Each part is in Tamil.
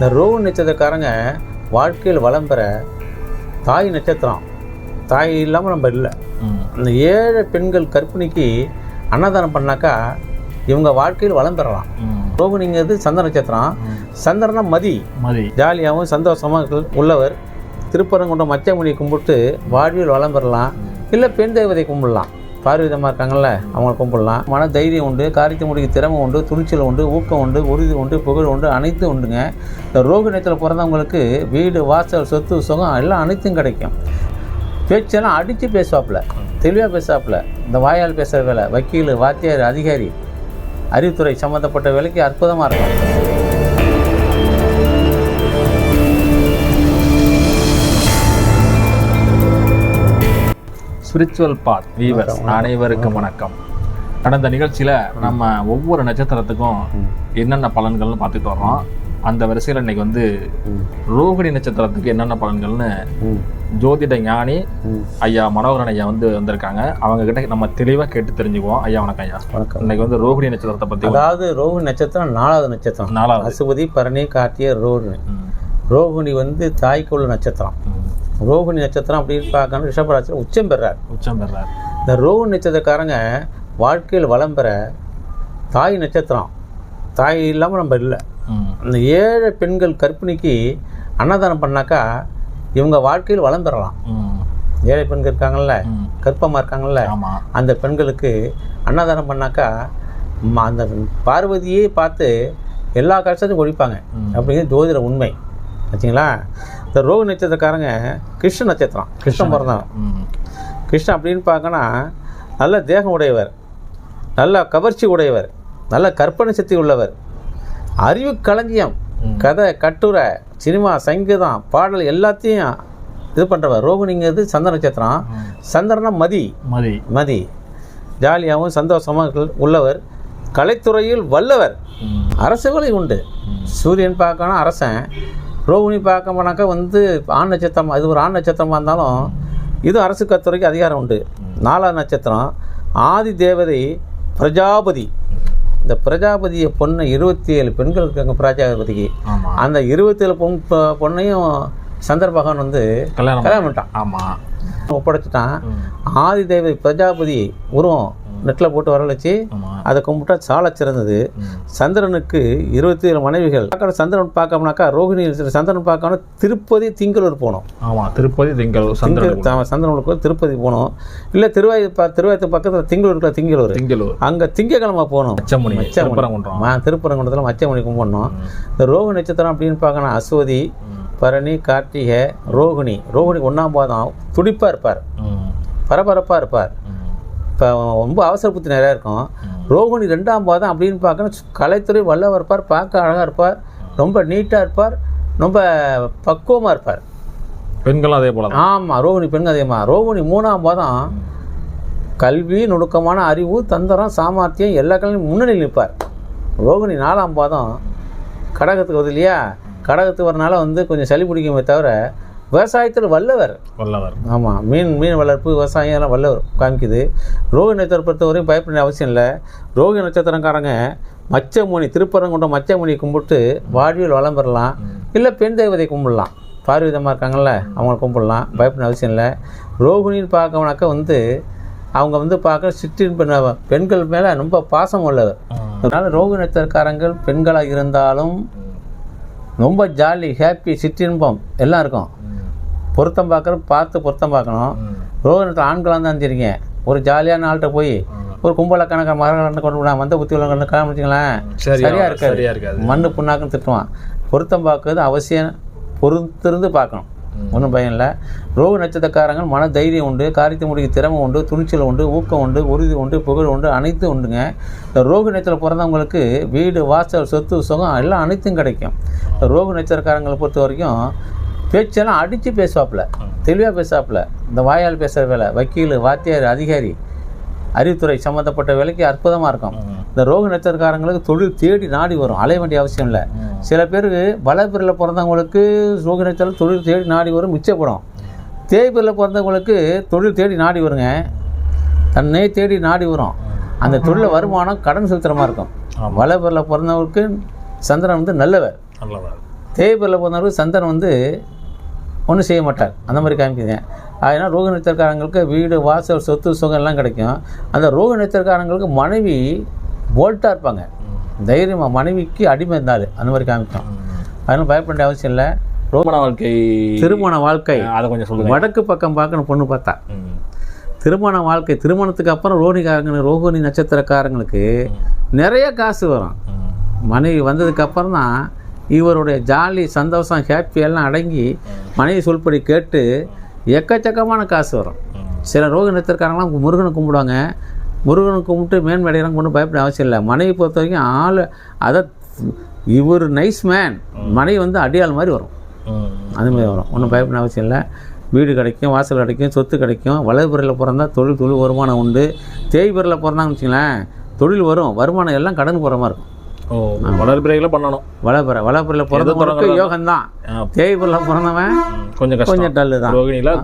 இந்த ரோகு நட்சத்திரக்காரங்க வாழ்க்கையில் வளம் பெற தாய் நட்சத்திரம். தாய் இல்லாமல் நம்ம இல்லை. ம். அந்த ஏழை பெண்கள் கர்ப்பிணிக்கு அன்னதானம் பண்ணாக்கா இவங்க வாழ்க்கையில் வளம் பெறலாம். ரோகிணிங்கிறது சந்திர நட்சத்திரம். சந்திரனா மதி. மதி. ஜாலியாகவும் சந்தோஷமாக உள்ளவர். திருப்பரங்குன்றம் மச்சமுனி கும்பிட்டு வாழ்வில் வளம் பெறலாம். இல்லை பெண் தெய்வத்தை கும்பிடலாம். பார்வீதமாக இருக்காங்கல்ல அவங்கள கும்பிடலாம். மன தைரியம் உண்டு காரியத்தை முடிக்க திறமை உண்டு துணிச்சல் உண்டு ஊக்கம் உண்டு உறுதி உண்டு புகழ் உண்டு அனைத்தும் உண்டுங்க. இந்த ரோகிணத்தில் பிறந்தவங்களுக்கு வீடு வாசல் சொத்து சுகம் எல்லாம் அனைத்தும் கிடைக்கும். பேச்செல்லாம் அடித்து பேசுவாப்புல தெளிவாக பேசுவாப்புல. இந்த வாயால் பேசுகிற வேலை வக்கீல் வாத்தியார் அதிகாரி அறிவுத்துறை சம்மந்தப்பட்ட வேலைக்கு அற்புதமாக இருக்கும். ஸ்பிரிச்சுவல் பாத் வீவர்ஸ் அனைவருக்கும் வணக்கம். கடந்த நிகழ்ச்சியில் நம்ம ஒவ்வொரு நட்சத்திரத்துக்கும் என்னென்ன பலன்கள்னு பார்த்துட்டு வர்றோம். அந்த வரிசையில் இன்னைக்கு வந்து. ரோகிணி நட்சத்திரத்துக்கு என்னென்ன பலன்கள்னு ஜோதிட ஞானி ஐயா மனோகரன் ஐயா வந்து வந்திருக்காங்க. அவங்க கிட்ட நம்ம தெளிவாக கேட்டு தெரிஞ்சுக்குவோம். ஐயா வணக்கம் ஐயா. வணக்கம். இன்னைக்கு வந்து ரோகிணி நட்சத்திரத்தை பற்றி அதாவது ரோஹி நட்சத்திரம் நாலாவது நட்சத்திரம். நாலாவது. அசுபதி பரணி கார்த்திகை ரோகிணி. ரோகிணி வந்து தாய்க்குள்ள நட்சத்திரம். ரோகிணி நட்சத்திரம் அப்படின்னு பார்க்கணும். ரிஷபராசியில் உச்சம் பெறார். உச்சம் பெறார். இந்த ரோகிணி நட்சத்திரக்காரங்க வாழ்க்கையில் வளம் பெற தாய் நட்சத்திரம். தாய் இல்லாமல் நம்ம இல்லை. ம். அந்த ஏழை பெண்கள் கர்ப்பிணிக்கு அன்னதானம் பண்ணாக்கா இவங்க வாழ்க்கையில் வளம் பெறலாம். ஏழை பெண்கள் இருக்காங்கல்ல ம். கர்ப்பமாக இருக்காங்கல்ல அந்த பெண்களுக்கு அன்னதானம் பண்ணாக்கா அந்த பார்வதியே பார்த்து எல்லா கஷ்டத்தையும் ஒழிப்பாங்க. அப்படிங்கிறது ஜோதிட உண்மை. ஆச்சுங்களா இந்த ரோக நட்சத்திரக்காரங்க கிருஷ்ண நட்சத்திரம் கிருஷ்ணன் பிறந்தவன். கிருஷ்ணன் அப்படின்னு பார்க்கனா நல்ல தேகம் உடையவர் நல்ல கவர்ச்சி உடையவர் நல்ல கற்பனை சக்தி உள்ளவர். அறிவு களஞ்சியம். கதை கட்டுரை சினிமா சங்கீதம் பாடல் எல்லாத்தையும் இது பண்ணுறவர் ரோகிணிங்கிறது சந்திர நட்சத்திரம். சந்திரனா மதி. மதி. மதி. ஜாலியாகவும் சந்தோஷமாக உள்ளவர். கலைத்துறையில் வல்லவர். ம். அரசு வேலை உண்டு. சூரியன் பார்க்கணும் அரசன். ரோகிணி பார்க்க போனாக்கா வந்து ஆண் நட்சத்திரம் இது ஒரு ஆண் நட்சத்திரமாக இருந்தாலும் இது அரசு கத்துறைக்கு அதிகாரம் உண்டு. நாலாம் நட்சத்திரம் ஆதி தேவதை பிரஜாபதி. இந்த பிரஜாபதியை பொண்ணு இருபத்தி ஏழு பெண்கள் இருக்காங்க பிரஜாபதிக்கு அந்த இருபத்தி ஏழு பொன் பொண்ணையும் சந்திர பகவான் வந்து கல்யாணம் பண்ணிட்டான். ஆமா. ஒப்படைச்சிட்டான். ஆதி தேவதை பிரஜாபதி உருவம் நெட்டில் போட்டு ஆமா. அதை கும்பிட்டா சால சிறந்தது. சந்திரனுக்கு இருபத்தி ஏழு மனைவிகள் சந்திரன் பார்க்கணும்னாக்கா ரோகிணி சந்திரன் பார்க்கணும் திருப்பதி திங்களூர் போகணும் ஆமா திருப்பதி திங்கள் சந்திரன் சந்திரனுக்கு திருப்பதி போகணும் இல்லை திருவாயூர் ப திருவாயூர் பக்கத்தில் திங்களூர் இருக்கிற திங்களூர். திங்களூர். அங்கே திங்கக்கிழமை போகணும் மச்சமுனி மச்சமுனி. திருப்பரங்குன்றம். மா திருப்பரங்குன்றத்தில் மச்சமணி கும்பிடணும். இந்த ரோக நட்சத்திரம் அப்படின்னு பார்க்கணும். அஸ்வதி. பரணி கார்த்திகை ரோகிணி. ரோகிணி ஒன்றாம் பாதம். துடிப்பாக இருப்பார். பரபரப்பாக இருப்பார். இப்போ ரொம்ப அவசர புத்தி நிறையா இருக்கும். ரோகிணி ரெண்டாம் பாதம் அப்படின்னு பார்க்கணும். கலைத்துறை வல்லவர் இருப்பார் பார்க்க அழகாக இருப்பார் ரொம்ப நீட்டாக இருப்பார் ரொம்ப பக்குவமாக இருப்பார். பெண்களும் அதே போல ஆமாம் ரோகிணி பெண் அதிகமாக ரோகிணி மூணாம் பாதம் கல்வி நுணுக்கமான அறிவு தந்திரம் சாமர்த்தியம் எல்லா கல்வியும் முன்னணியில் நிற்பார். ரோகிணி நாலாம் பாதம் கடகத்துக்கு வருது இல்லையா? கடகத்துக்கு வரனால வந்து கொஞ்சம் சளி பிடிக்குமே தவிர விவசாயத்தில் வல்லவர். வல்லவர். ஆமாம் மீன் மீன் வளர்ப்பு விவசாயம் எல்லாம் வல்லவர் காமிக்குது. ரோகி நட்சத்திரம் பொறுத்தவரையும் பயப்பட அவசியம் இல்லை. ரோகி நட்சத்திரக்காரங்க மச்சமுனி திருப்பரங்குன்றம் மச்சமுனி கும்பிட்டு வாழ்வில் வளம் பெறலாம். இல்லை பெண் தெய்வத்தை கும்பிடலாம். பார்வதமாக இருக்காங்கல்ல அவங்கள கும்பிடலாம். பயப்பட அவசியம் இல்லை. ரோகிணின்னு பார்க்கணுனாக்கா வந்து அவங்க வந்து பார்க்க சிற்றின் பெண் பெண்கள் மேலே ரொம்ப பாசம் உள்ளவர். அதனால் ரோகி நட்சத்திரக்காரங்கள் பெண்களாக இருந்தாலும் ரொம்ப ஜாலி ஹாப்பி சிற்றின்பம் எல்லாம் இருக்கும். பொருத்தம் பார்க்குறது பார்த்து பொருத்தம் பார்க்கணும். ரோகத்தில் ஆண்களாக இருந்தாலும் சரிங்க ஒரு ஜாலியான ஆள்கிட்ட போய் ஒரு கும்பலக்கணக்கான மரங்கள் கொண்டு போனா வந்த புத்தி உள்ள கல்யாணம் வச்சுங்களேன் சரியா சரியா இருக்காது. மண்ணு புண்ணாக்குன்னு திட்டுவான். பொருத்தம் பார்க்கறது அவசியம். பொறுத்திருந்து பார்க்கணும். ஒன்றும் பயம் இல்லை. ரோக நட்சத்திரக்காரங்க மன தைரியம் உண்டு காரியத்தை முடிக்க திறமை உண்டு துணிச்சல் உண்டு ஊக்கம் உண்டு உறுதி உண்டு புகழ் உண்டு அனைத்தும் உண்டுங்க. இந்த ரோக நட்சத்திரம் பிறந்தவங்களுக்கு வீடு வாசல் சொத்து சுகம் எல்லாம் அனைத்தும் கிடைக்கும். ரோக நட்சத்திரக்காரங்களை பொறுத்த வரைக்கும் பேச்செல்லாம் அடித்து பேசுவாப்புல தெளிவாக பேசுவாப்புல. இந்த வாயால் பேசுகிற வேலை வக்கீல் வாத்தியார் அதிகாரி அறிவுத்துறை சம்மந்தப்பட்ட வேலைக்கு அற்புதமாக இருக்கும். இந்த ரோக நட்சத்திரக்காரங்களுக்கு தொழில் தேடி நாடி வரும் அலைய வேண்டிய அவசியம் இல்லை. சில பேருக்கு வளப்பிரில் பிறந்தவங்களுக்கு ரோக நட்சத்திரம் தொழில் தேடி நாடி வரும் மிச்சப்படும். தேய்பிரில் பிறந்தவங்களுக்கு தொழில் தேடி நாடி வருங்க. தன்னை தேடி நாடி வரும். அந்த தொழில் வருமானம் கடன் மாதிரி இருக்கும். வளப்பிரில் பிறந்தவங்களுக்கு சந்திரன் வந்து நல்லவர். நல்லவர். தேய்பிரில் பிறந்தவருக்கு சந்திரன் வந்து ஒன்றும் செய்ய மாட்டார். அந்த மாதிரி காமிக்குது. அதனால் ரோக நட்சத்திரக்காரங்களுக்கு வீடு வாசல் சொத்து சுகம் எல்லாம் கிடைக்கும். அந்த ரோக நட்சத்திரக்காரங்களுக்கு மனைவி போல்ட்டாக இருப்பாங்க. தைரியமாக மனைவிக்கு அடிமை இருந்தால் அந்த மாதிரி காமிக்கும். அதனால் பயப்பட அவசியம் இல்லை. திருமண வாழ்க்கை திருமண வாழ்க்கை. அதை கொஞ்சம் சொல்லுங்க. வடக்கு பக்கம் பார்க்கணும் பொண்ணு பார்த்தா. திருமண வாழ்க்கை திருமணத்துக்கு அப்புறம் ரோகிணிக்காரங்க ரோகிணி நட்சத்திரக்காரங்களுக்கு நிறைய காசு வரும். மனைவி வந்ததுக்கு அப்புறம் தான் இவருடைய ஜாலி சந்தோஷம் ஹாப்பி எல்லாம் அடங்கி மனைவி சொல்படி கேட்டு எக்கச்சக்கமான காசு வரும். சில ரோக நட்சத்திரக்காரங்களாம் முருகனை கும்பிடுவாங்க. முருகனை கும்பிட்டு மேன்மடையெல்லாம் கொண்டு பயப்பட அவசியம் இல்லை. மனைவி பொறுத்த வரைக்கும் ஆள் அதை இவர் நைஸ் மேன் மனைவி வந்து அடியாள் மாதிரி வரும். அது மாதிரி வரும். ஒன்றும் பயப்பட அவசியம் இல்லை. வீடு கிடைக்கும் வாசல் கிடைக்கும் சொத்து கிடைக்கும். வலதுபுறையில் பிறந்தா தொழில் தொழில் வருமானம் உண்டு. தேய்புறையில் பிறந்தாங்கன்னு வச்சுங்களேன் தொழில் வரும் வருமானம் எல்லாம் கடன் போகிற மாதிரி இருக்கும். ஓ வளர்பிறைகளை பண்ணணும். வளப்புற வளப்புறையில் பிறந்தவங்களுக்கு யோகம்தான். ஆ, தேய்புறையில் பிறந்தவன். கொஞ்சம் கொஞ்சம் டல்லு தான்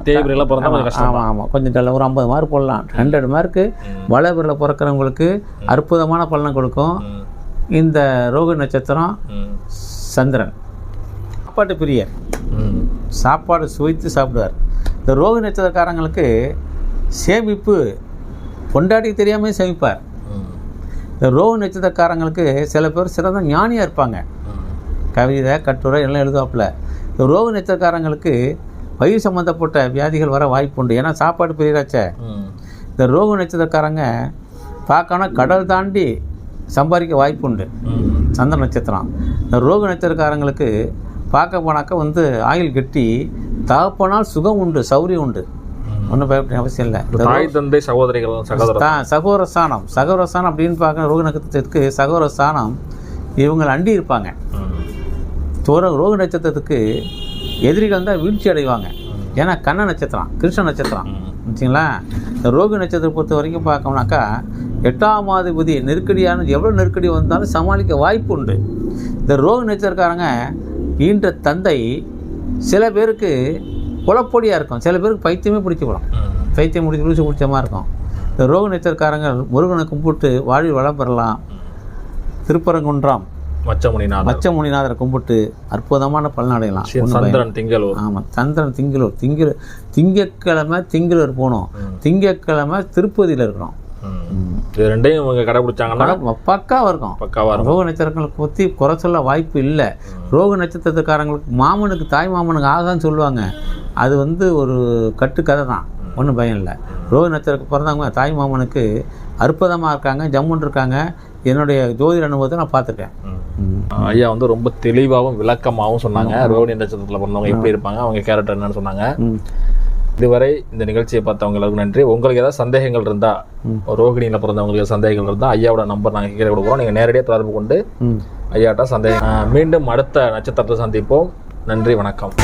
தேய்பிரையில பிறந்தா கொஞ்சம் கஷ்டம். ஆமாம் ஆமாம் கொஞ்சம் டல்லு ஒரு ஐம்பது மார்க் போடலாம். ஹண்ட்ரட் மார்க்கு வளபுறையில் பிறக்கிறவங்களுக்கு அற்புதமான பலனை கொடுக்கும். இந்த ரோக நட்சத்திரம். சந்திரன். சாப்பாட்டு பிரியர். சாப்பாடு சுவைத்து சாப்பிடுவார். இந்த ரோக நட்சத்திரக்காரங்களுக்கு சேமிப்பு பொண்டாட்டிக்கு தெரியாமல் சேமிப்பார். ம். இந்த ரோக நட்சத்திரக்காரங்களுக்கு சில பேர் சிறந்த ஞானியாக இருப்பாங்க. கவிதை கட்டுரை எல்லாம் எழுதுவாப்பில். இந்த ரோக நட்சத்திரக்காரங்களுக்கு வயிறு சம்மந்தப்பட்ட வியாதிகள் வர வாய்ப்பு உண்டு. ஏன்னா சாப்பாடு பெரியராச்சே இந்த ரோக நட்சத்திரக்காரங்க பார்க்கணும் கடல் தாண்டி சம்பாதிக்க வாய்ப்பு உண்டு. சந்திர நட்சத்திரம். இந்த ரோக நட்சத்திரக்காரங்களுக்கு பார்க்க போனாக்கா வந்து ஆயில் கட்டி தகப்பனால் சுகம் உண்டு சௌரியம் உண்டு. ஒன்றும் பயப்பட அவசியம் இல்லை. தாய் தந்தை சகோதரிகள் சகோதரர். தான் சகோதர ஸ்தானம் சகோதர ஸ்தானம் அப்படின்னு பார்க்க ரோக நட்சத்திரத்துக்கு சகோதர ஸ்தானம் இவங்க அண்டி இருப்பாங்க. தோர ரோக நட்சத்திரத்துக்கு எதிரிகள் தான் வீழ்ச்சி அடைவாங்க. ஏன்னா கண்ண நட்சத்திரம் கிருஷ்ண நட்சத்திரம். வச்சுங்களா இந்த ரோக நட்சத்திரம் பொறுத்த வரைக்கும் பார்க்கணும்னாக்கா எட்டாம் மாதிபதி நெருக்கடியான எவ்வளோ நெருக்கடி வந்தாலும் சமாளிக்க வாய்ப்பு உண்டு. இந்த ரோக நட்சத்திரக்காரங்க ஈன்ற தந்தை சில பேருக்கு குழப்பொடியாக இருக்கும். சில பேருக்கு பைத்தியமே பிடிச்சி போடும். பைத்தியம் முடிச்சு பிடிச்சி பிடிச்ச மாதிரி இருக்கும். இந்த ரோக நட்சத்திரக்காரங்க முருகனை கும்பிட்டு வாழ்வில் வளம் பெறலாம். திருப்பரங்குன்றம். மச்சமுனிநாதர். மச்சமுனிநாதரை கும்பிட்டு அற்புதமான பலன் அடையலாம். சந்திரன் திங்களூர். ஆமாம் சந்திரன் திங்களூர். திங்கள திங்கக்கிழமை திங்களூர் போகணும் ம். திங்கக்கிழமை திருப்பதியில் இருக்கணும் ம். இது ரெண்டையும் இவங்க கடைபிடிச்சாங்கன்னா பக்காவாக இருக்கும். பக்காவா இருக்கும். ரோக நட்சத்திரங்களுக்கு பற்றி குறை சொல்ல வாய்ப்பு இல்லை. ரோக நட்சத்திரத்துக்காரங்களுக்கு மாமனுக்கு தாய் மாமனுக்கு ஆகான்னு சொல்லுவாங்க. அது வந்து ஒரு கட்டுக்கதை தான் ஒன்றும் பயம் இல்லை. ரோக நட்சத்திரத்துக்கு பிறந்தவங்க தாய் மாமனுக்கு அற்புதமாக இருக்காங்க ஜம்முன்னு இருக்காங்க. என்னுடைய ஜோதிட அனுபவத்தை நான் பார்த்துருக்கேன். ஐயா வந்து ரொம்ப தெளிவாகவும் விளக்கமாகவும் சொன்னாங்க. ரோகிணி நட்சத்திரத்தில் பிறந்தவங்க எப்படி இருப்பாங்க அவங்க கேரக்டர் என்னன்னு சொன்னாங்க. இதுவரை இந்த நிகழ்ச்சியை பார்த்தவங்க எல்லாருக்கும் நன்றி. உங்களுக்கு ஏதாவது சந்தேகங்கள் இருந்தா ம். ரோகிணியில் பிறந்தவங்களுக்கு சந்தேகங்கள் இருந்தா ஐயாவோட நம்பர் நாங்கள் கீழே கொடுக்குறோம். நீங்கள் நேரடியாக தொடர்பு கொண்டு ஐயாட்ட சந்தேகம் மீண்டும் அடுத்த நட்சத்திரத்தை சந்திப்போம். நன்றி வணக்கம்.